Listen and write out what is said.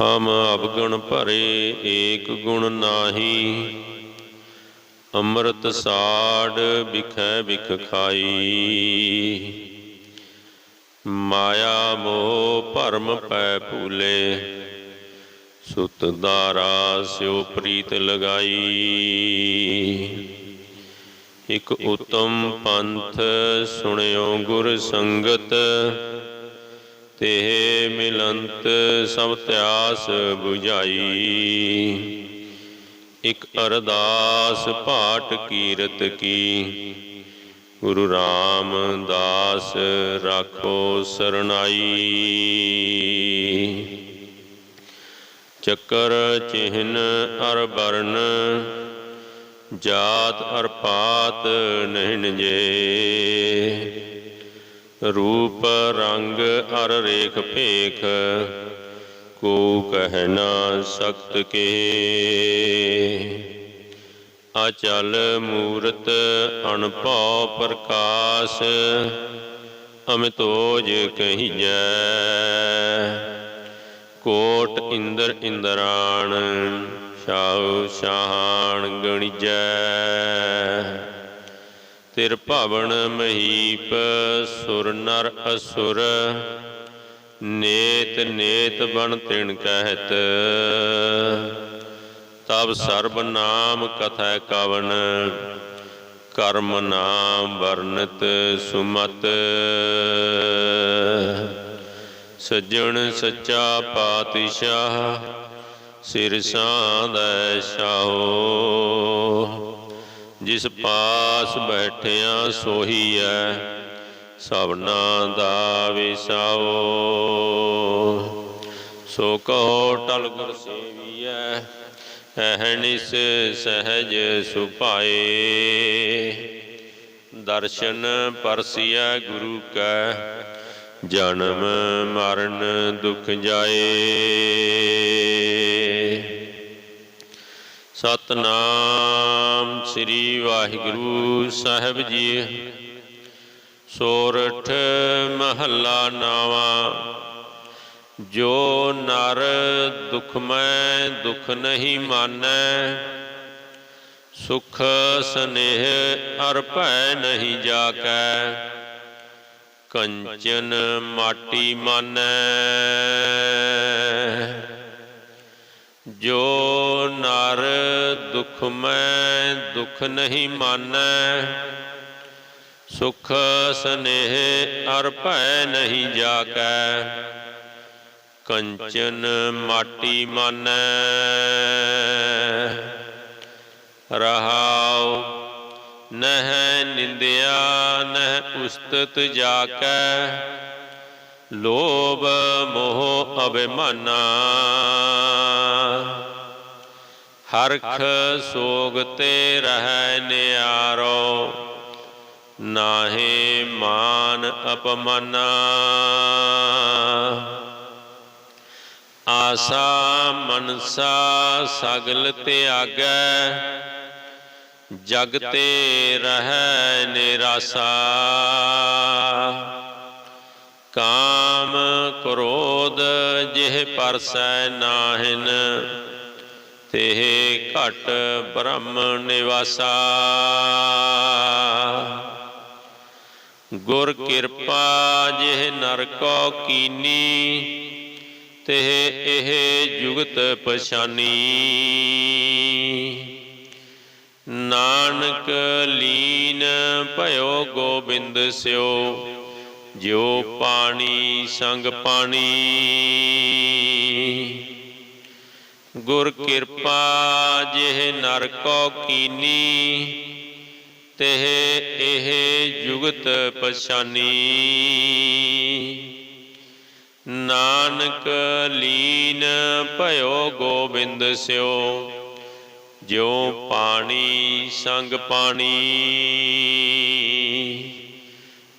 ਹਮ ਅਵਗੁਣ ਭਰੇ ਏਕ ਗੁਣ ਨਾਹੀ, ਅੰਮ੍ਰਿਤ ਸਾੜ ਬਿਖੈ ਬਿਖ ਖਾਈ। ਮਾਇਆ ਮੋਹ ਭਰਮ ਪੈ ਭੂਲੇ, ਸੁਤ ਦਾਰਾ ਸਿਉ ਪ੍ਰੀਤ ਲਗਾਈ। ਇਕ ਉਤਮ ਪੰਥ ਸੁਣਿਓ ਗੁਰ ਸੰਗਤ ਤੇ ਮਿਲੰਤ ਸਭ ਤਿਆਸ 부ਝਾਈ ਇਕ ਅਰਦਾਸ ਪਾਟ ਕੀਰਤ ਕੀ। ਗੁਰੂ ਰਾਮਦਾਸ ਰਾਖੋ ਸਰਣਾਈ। ਚੱਕਰ ਚਿਹਨ ਅਰ ਬਰਨ ਜਾਤ ਅਰ ਪਾਤ ਨਹਿਣ ਜੇ ਰੂਪ ਰੰਗ ਅਰ ਰੇਖ ਭੇਖ, ਕੋ ਕਹਿ ਨਾ ਸਕਤ ਕੇ। ਅਚਲ ਮੂਰਤ ਅਣਭਉ ਪ੍ਰਕਾਸ਼, ਅਮਿਤੋਜ ਕਹੀਜੈ। ਕੋਟ ਇੰਦਰ ਇੰਦਰਾਣ, ਸ਼ਾਹੂ ਸ਼ਾਹਾਨ ਗਣਿਜੈ। ਤਿਰ ਭਵਨ ਮਹੀਪ, ਸੁਰ ਨਰ ਅਸੁਰ, ਨੇਤ ਨੇਤ ਬਣ ਤਿਣ ਕਹਿਤ। ਤਬ ਸਰਬ ਨਾਮ ਕਥੈ ਕਵਨ ਕਰਮ ਨਾਮ ਵਰਨਤ ਸੁਮਤ। ਸੱਜਣ ਸੱਚਾ ਪਾਤਸ਼ਾਹ ਸਿਰ ਸਾਂਦੈ ਸ਼ਾਹੋ। ਜਿਸ ਪਾਸ ਬੈਠਿਆ ਸੋਹੀ ਹੈ ਸਭਨਾ ਦਾ ਵਿਸਾਓ। ਸੋ ਕਹੋ ਟਲ ਗੁਰ ਸੇਵੀਐ ਅਹਨਿਸ ਸਹਜ ਸੁਭਾਏ। ਦਰਸ਼ਨ ਪਰਸਿਆ ਗੁਰੂ ਕੈ, ਜਨਮ ਮਰਨ ਦੁਖ ਜਾਏ। ਸਤਨਾਮ ਸ੍ਰੀ ਵਾਹਿਗੁਰੂ ਸਾਹਿਬ ਜੀ। ਸੋਰਠ ਮਹੱਲਾ ਨਾਵਾ। ਜੋ ਨਰ ਦੁਖਮੈ ਦੁਖ ਨਹੀਂ ਮਾਨੈ, ਸੁਖ ਸਨੇਹ ਅਰ ਭੈ ਨਹੀਂ ਜਾਕੈ, ਕੰਚਨ ਮਾਟੀ ਮਾਨੈ। ਜੋ ਨਰ ਦੁਖ ਮੈਂ ਦੁਖ ਨਹੀਂ ਮਾਨੈ, ਸੁਖ ਸਨੇਹ ਅਰ ਭੈ ਨਹੀਂ ਜਾਕੈ ਕੰਚਨ ਮਾਟੀ ਮਾਨੈ। ਰਹਾਉ ਨਹਿ ਨਿੰਦਿਆ, ਨਹਿ ਉਸਤਤ ਜਾਕੈ ਲੋਭ ਮੋਹ ਅਭਿਮਾਨਾ। ਹਰਖ ਸੋਗ ਤੇ ਰਹਿ ਨਿਆਰੋ, ਨਾਹੇ ਮਾਨ ਅਪਮਾਨਾ। ਆਸਾ ਮਨਸਾ ਸਗਲ ਤਿਆਗੈ, ਜਗ ਤੇ ਰਹਿ ਨਿਰਾਸਾ। ਕਾਮ ਕ੍ਰੋਧ ਜਿਹ ਪਰਸੈ ਨਾਹਿਨ ਤੇ ਘਟ ਬ੍ਰਹਮ ਨਿਵਾਸਾ। ਗੁਰ ਕਿਰਪਾ ਜਿਹ ਨਰ ਕੋ ਕੀਨੀ ਤੇ ਇਹ ਜੁਗਤ ਪਛਾਨੀ। ਨਾਨਕ ਲੀਨ ਭਇਓ ਗੋਬਿੰਦ ਸਿਓ ਜਿਉ ਪਾਣੀ ਸੰਗ ਪਾਣੀ। ਗੁਰ ਕਿਰਪਾ ਜਿਹ ਨਰ ਕੋ ਕੀਨੀ, ਤਿਹ ਇਹ ਜੁਗਤ ਪਛਾਨੀ। ਨਾਨਕ ਲੀਨ ਭਇਓ ਗੋਬਿੰਦ ਸਿਓ, ਜਿਉ ਪਾਣੀ ਸੰਗ ਪਾਣੀ।